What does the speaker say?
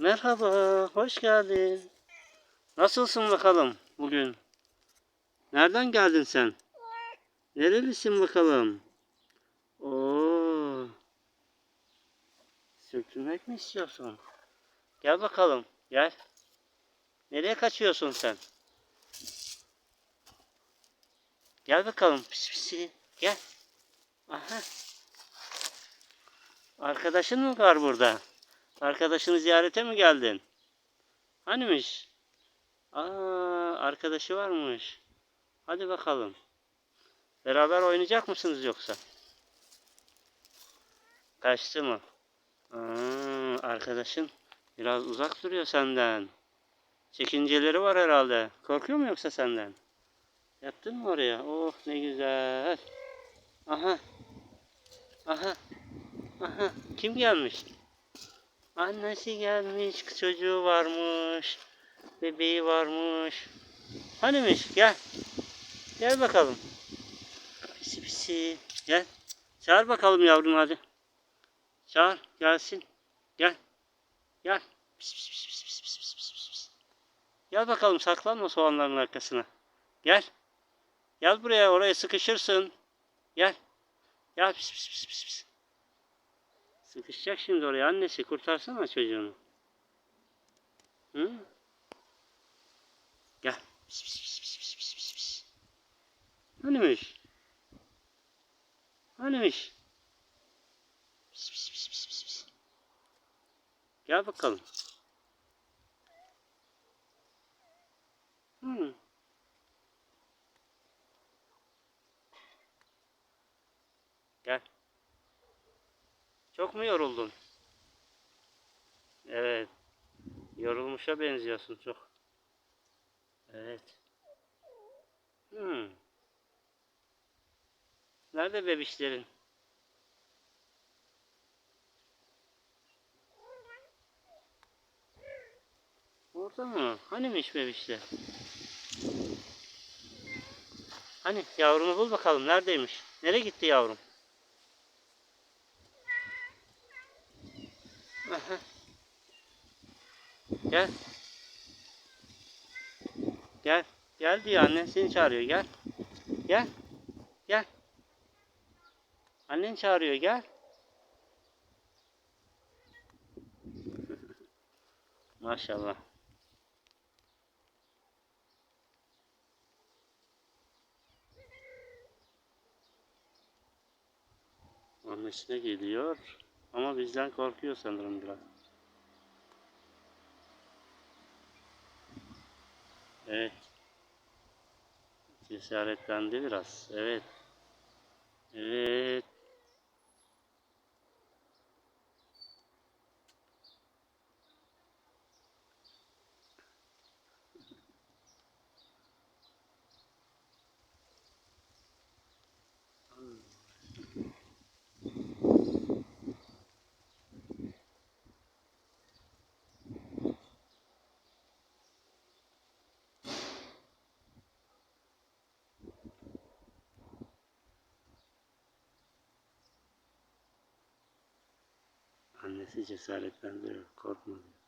Merhaba, hoş geldin. Nasılsın bakalım bugün? Nereden geldin sen? Nerelisin bakalım? Oo. Sürtünmek mi istiyorsun? Gel bakalım, gel. Nereye kaçıyorsun sen? Gel bakalım, pis pisi. Gel. Aha. Arkadaşın mı var burada? Arkadaşını ziyarete mi geldin? Hanimiş? Aa, arkadaşı varmış. Hadi bakalım. Beraber oynayacak mısınız yoksa? Kaçtı mı? Aa, arkadaşın biraz uzak duruyor senden. Çekinceleri var herhalde. Korkuyor mu yoksa senden? Yaptın mı oraya? Oh ne güzel. Aha. Aha. Aha. Kim gelmiş? Annesi gelmiş, çocuğu varmış, bebeği varmış. Hanimiş gel. Gel bakalım. Pisi pisi. Gel. Çağır bakalım yavrum hadi. Çağır gelsin. Gel. Gel. Pis pis pis pis pis pis pis pis pis. Gel bakalım saklanma soğanların arkasına. Gel. Gel buraya oraya sıkışırsın. Gel. Gel pis pis pis pis pis. Sıkışacak şimdi oraya. Annesi kurtarsana çocuğunu. Hı? Gel. Pis pis pis pis pis pis pis pis. Hanimiş? Hanimiş? Pis pis pis pis pis pis. Gel bakalım. Hı. Gel. Çok mu yoruldun? Evet. Yorulmuşa benziyorsun çok. Evet. Hmm. Nerede bebişlerin? Orada mı? Hanimiş bebişler? Hani yavrunu bul bakalım neredeymiş? Nereye gitti yavrum? Aha. Gel. Gel. Gel diyor annen seni çağırıyor gel. Gel. Gel. Annen çağırıyor gel. Maşallah. Annesine geliyor. Ama bizden korkuyor sanırım biraz. Evet. Cesaretlendi biraz. Evet. Evet. Annesi cesaretlendiriyor. Korkma diyor.